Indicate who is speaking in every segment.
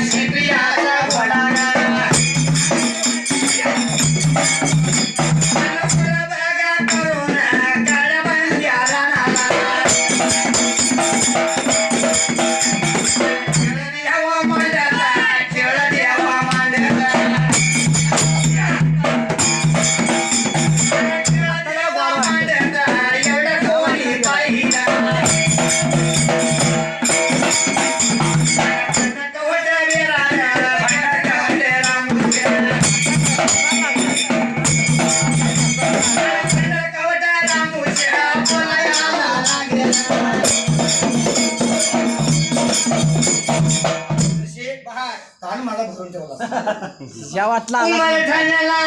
Speaker 1: and भरून ठेवला
Speaker 2: या वाटला
Speaker 1: उमरठाण्याला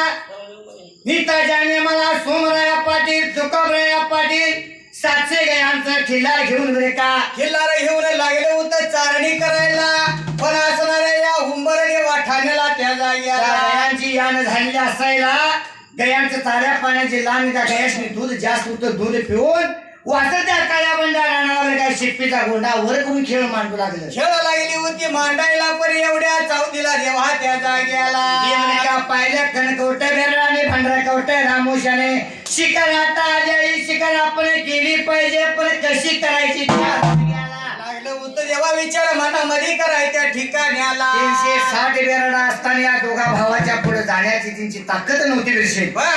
Speaker 1: नीताजाने मला सोमराया पाटील तुकाबराया पाटील सातशे गायांचं ठिल्ला घेऊन बरे का?
Speaker 3: किल्लार घेऊन लागले होतं चारणी करायला. पण असणाऱ्या या हुंबरने वाठाण्याला त्या
Speaker 1: गायांची यान झालेली असायला. गायांचं चाऱ्या पाण्याची लांब त्या गायासनी दूध जास्त होतं दूध पिऊन वाटत त्या काळ्या बंडा राणावर काय शिप्पीचा गोंडा वर करून खेळ मांडू लागलं?
Speaker 3: खेळ लागली होती मांडायला पण एवढ्या चावतीला देवा त्या जाग्याला.
Speaker 1: पाहिल्या कणकवट बेरडाने भांडरा कवट रामोशाने. शिकार आता आजाई शिकार आपण केली पाहिजे पण कशी करायची.
Speaker 3: लागलं होतं देवा विचार मनामध्ये करायच्या ठिकाण्याला.
Speaker 1: तीनशे साठ बेरडा असताना या दोघा भावाच्या पुढे जाण्याची त्यांची ताकद नव्हती विषय
Speaker 3: बघ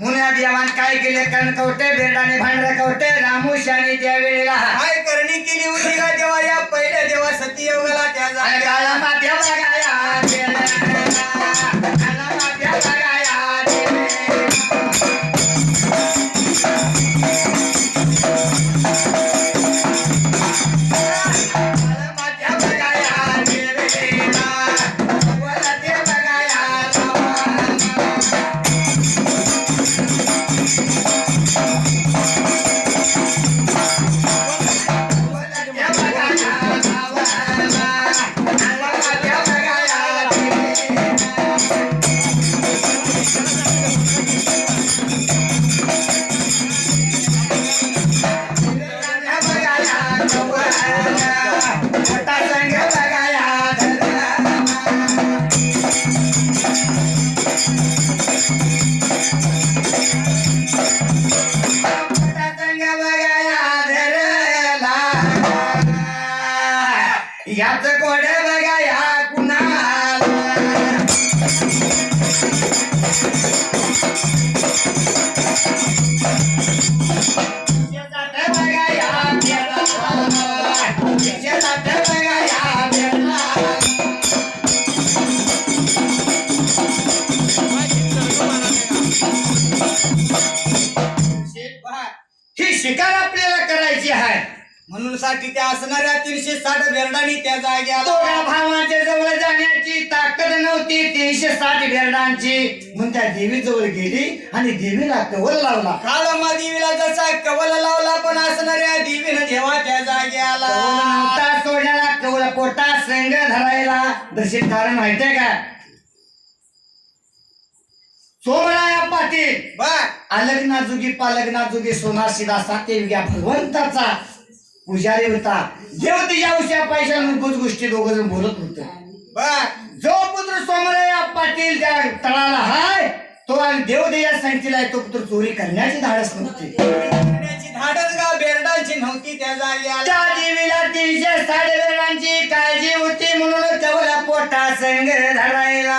Speaker 1: मुन्या देवान काय केले? कणकवटे बेरडाने भांडरा कवटे रामोशाने त्या वेळेला.
Speaker 3: काय करणी केली होती का देवा? या पहिल्या देवा त्या
Speaker 1: माथ्या बघाया देवा. काळा माथ्या बघाया शिकार आपल्याला करायची आहे.
Speaker 3: म्हणून साठी त्या असणाऱ्या तीनशे साठ बेरडानी त्या
Speaker 1: दोघा
Speaker 3: जाग्याला
Speaker 1: भावांच्या जवळ जाण्याची ताकद नव्हती तीनशे साठ बेरडांची म्हणून त्या देवी जवळ गेली आणि देवीला कवल लावला.
Speaker 3: काळमा देवीला जसा कवल लावला पण असणाऱ्या देवीनं जेव्हा त्या जाग्याला
Speaker 1: नव्हता सोडण्याला कवल पोटा संग धरायला. दर्शित कारण माहितीये का? सोमराया पाटील.
Speaker 3: बघ
Speaker 1: अलग नाजुगी पालक नाजुगी साते विग्या भगवंताचा. पुजारी होता. देव तिच्या उशा पैशा कुछ गोष्टी दोघ जण बोलत होते. जो पुत्र सोमराया पाटील त्या तळाला हाय तो आणि देव देया सांगितलेला आहे तो पुत्र चोरी करण्याची धाडस नव्हती.
Speaker 3: करण्याची धाडस गा बेरडांची नव्हती त्या
Speaker 1: त्या देवीला तीनशे साडेवेळांची काळजी होती म्हणून कवला पोटा संग धरायला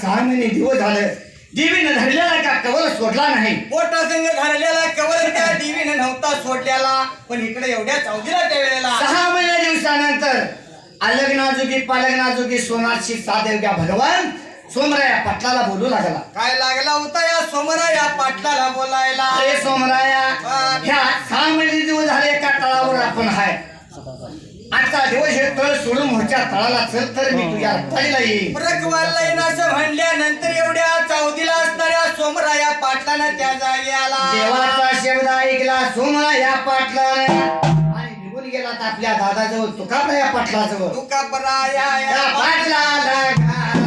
Speaker 1: किती दिवस झालं. देवीनं धरलेला का सोडला नाही.
Speaker 3: पोटासंग कवर त्या देवीने नव्हता सोडलेला. पण इकडे एवढ्या चौधीला
Speaker 1: सहा महिन्या दिवसानंतर अलग नाजुकी पालक नाजुकी सोनारशी सादेव भगवान? सोमराया पाटलाला बोलू लागला.
Speaker 3: काय लागला होता या सोमरा या पाटलाला बोलायला?
Speaker 1: अरे सोमराया ह्या सहा महिने दिवस झाले एका तळावर आपण हाय. आजचा दिवस हे तळ सोडून मोठ्या तळाला चल तर मी तुझ्या रक्ताला येईल
Speaker 3: रखवाला असं म्हणल्यानंतर एवढ्या चौधीला असणाऱ्या सोमरा या पाटलानं त्या जागी आला.
Speaker 1: देवाचा शब्द ऐकला सोमरा या पाटलाने. आणि निघून गेला तर आपल्या दादाजवळ तुका या पाटलाजवळ
Speaker 3: तू का बरा या
Speaker 1: या
Speaker 3: या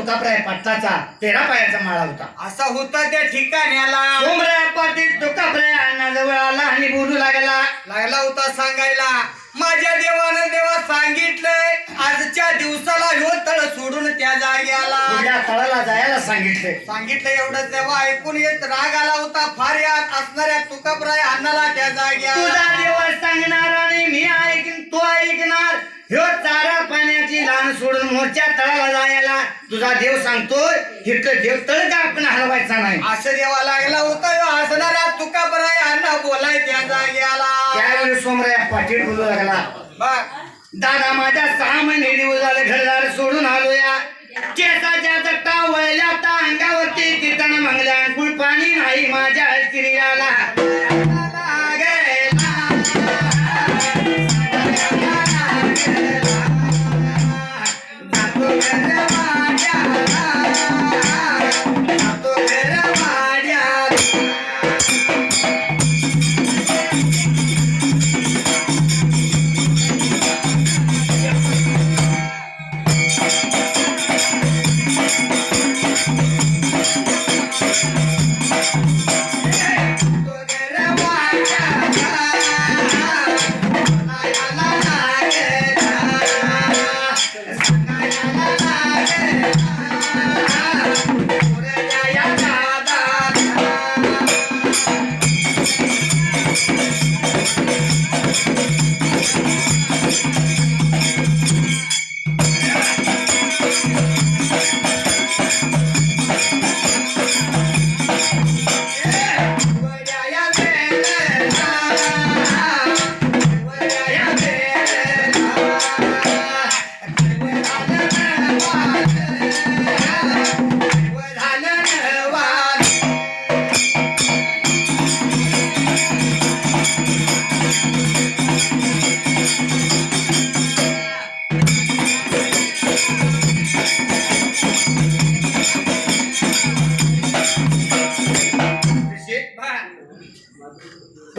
Speaker 1: तुकाप्राया पाटलाचा तेरा पायाचा माळा होता.
Speaker 3: असा होता त्या ठिकाण्याला.
Speaker 1: सोमराया पाटील तुकाप्राया अण्णाजवळ आला आणि बोलू लागला.
Speaker 3: लागला होता सांगायला. माझ्या देवानं देवा सांगितलंय आजच्या दिवसाला ह्यो तळ सोडून त्या जागी आला
Speaker 1: पुढल्या तळाला जायला सांगितले
Speaker 3: सांगितलं एवढं तेव्हा ऐकून येत राग आला होता फार यात असणाऱ्या तुकाप्राय अन्नाला त्या जागी
Speaker 1: तुझा देव सांगणार आणि मी ऐकन तू ऐकणार. ह्यो चारा पाण्याची लहान सोडून मोर्च्या तळाला जायला तुझा देव सांगतोय इथलं देव तळ का आपण हलवायचा नाही?
Speaker 3: असं देवा लागला होता ह्यो असणाऱ्या तुकाप्राय अण्णा बोलाय त्या जागी आला
Speaker 1: त्यावेळेस सोमराया पाटील बोलू लागला
Speaker 3: बघ
Speaker 1: दादा माझ्या सहा महिने दिवस झाले घरदार सोडून आलो या केसाच्या जट्टा वळल्या आता अंगावरती कीर्तन मंगल्या. अंकुळ पाणी नाही माझ्या स्त्रियाला. Yeah.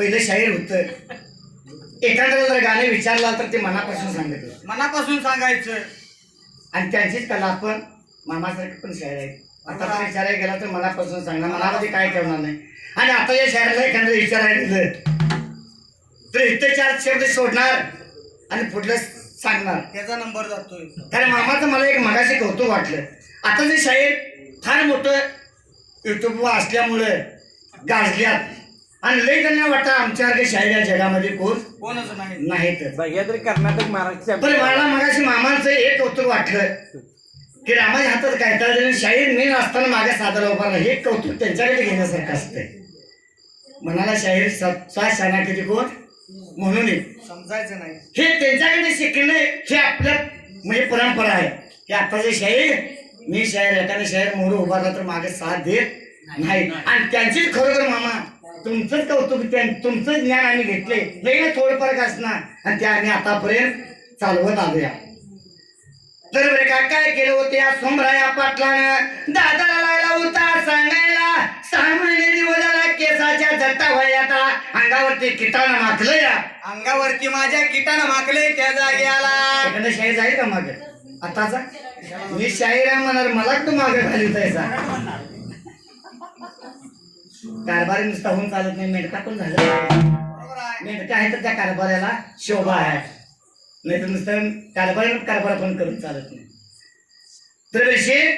Speaker 1: पहिलं शाहीर होतं. एखाद्याला जर गाणे विचारला तर ते मनापासून सांगत.
Speaker 3: मनापासून सांगायचं.
Speaker 1: आणि त्यांचीच कला आपण मामासारखे पण शाहीर आहेत आता पण विचारायला गेला तर मनापासून सांगणार मनामध्ये काय ठेवणार नाही. आणि आता या शायराला एखादं विचारायला दिलं तर इथे चार शब्द सोडणार आणि पुढलं सांगणार.
Speaker 3: त्याचा नंबर जातोय.
Speaker 1: कारण मामाचं मला एक मगाशी कौतुक वाटलं. आता जे शाहीर फार मोठं युट्यूब असल्यामुळं गाजल्यात. आणि लई त्यांना वाटतं आमच्यासारखे शाहीर या जगामध्ये कोण
Speaker 3: कोणच नाही.
Speaker 1: नाहीत.
Speaker 2: सह्याद्री कर्नाटक महाराष्ट्र
Speaker 1: पण मला मगाशी मामांचं एक कौतुक वाटलं. की रामाच्या हातात काय तर शाहीर मी असताना मागे सादर उभारला हे कौतुक त्यांच्याकडे घेण्यासारखं असतंय. मनाला शाहीर सच्चा शाना किती कोण? म्हणून.
Speaker 3: समजायचं नाही.
Speaker 1: हे त्यांच्याकडे शिकणे हे आपलं म्हणजे परंपरा आहे. की आताचे शाहीर मी शाहीर एखादा शाहीर मोर उभारला तर मागे साथ देत नाही. आणि त्यांचीच खरोखर मामा तुमचंच कौतुक तुमचं ज्ञान आम्ही घेतले. लई ना थोडं फरक असणार आणि ते आम्ही आतापर्यंत चालवत आलोया. तर बरे काय काय केलं होते या सोमराया पाटलानं? दादाला लायला होता सांगायला. सहा महिने दिवस झाला केसाच्या जट्टा आता अंगावरती किटाणं माखलं या.
Speaker 3: अंगावरती माझ्या किटानं माकले त्या जागी आला
Speaker 1: एखादा शाहीर आहे का मागे? आताचा? मी शाहीर आहे म्हणार मला तू मागे खाली उठायचा कारभारी नुसता होऊन चालत नाही मेंढका पण झालं.
Speaker 3: बरोबर आहे
Speaker 1: मेंढका आहे तर त्या कारभाराला शोभा आहे. नाही तर नुसतं कारभारी कारभार पण करून चालत नाही. तर विषय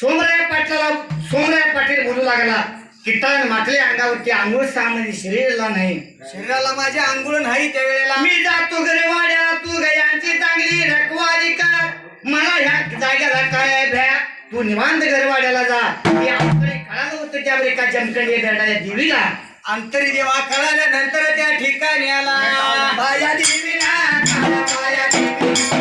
Speaker 1: सोमराय पाटलाला सोमराय पाटील बोलू लागला किटाण माकले अंगावरती आंघोळ सामान शरीराला नाही.
Speaker 3: शरीराला माझे अंघोळ नाही त्या वेळेला.
Speaker 1: मी जातो घरी वाड्या तू गयांची चांगली रखवाली कर. मला ह्या जागेला काय भ्या? तू निवांत घरवाड्याला जा. त्या एका जमकडे बेडाच्या देवीला.
Speaker 3: अंतरी देवा कळाल्यानंतर त्या ठिकाणी आला.
Speaker 1: बाया देवीला. बाया देवीला.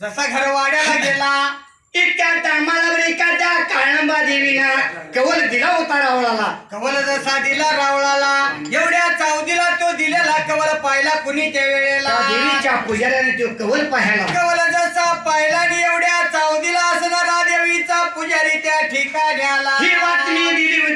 Speaker 3: जसा घर वाड्याला गेला
Speaker 1: इतक्या टायमाला बरं एखाद्या काळंबा देवीना कवल दिला होता रावळाला.
Speaker 3: कवल जसा दिला रावळाला एवढ्या चावदीला तो दिलेला कवल पाहिला कुणी त्या वेळेला?
Speaker 1: देवीच्या पुजाऱ्याने तो कवल पाहायला
Speaker 3: कवल जसा पाहिला आणि एवढ्या चावदीला असणारा देवीचा पुजारी त्या ठिकाणी आला
Speaker 1: ही बातमी दिली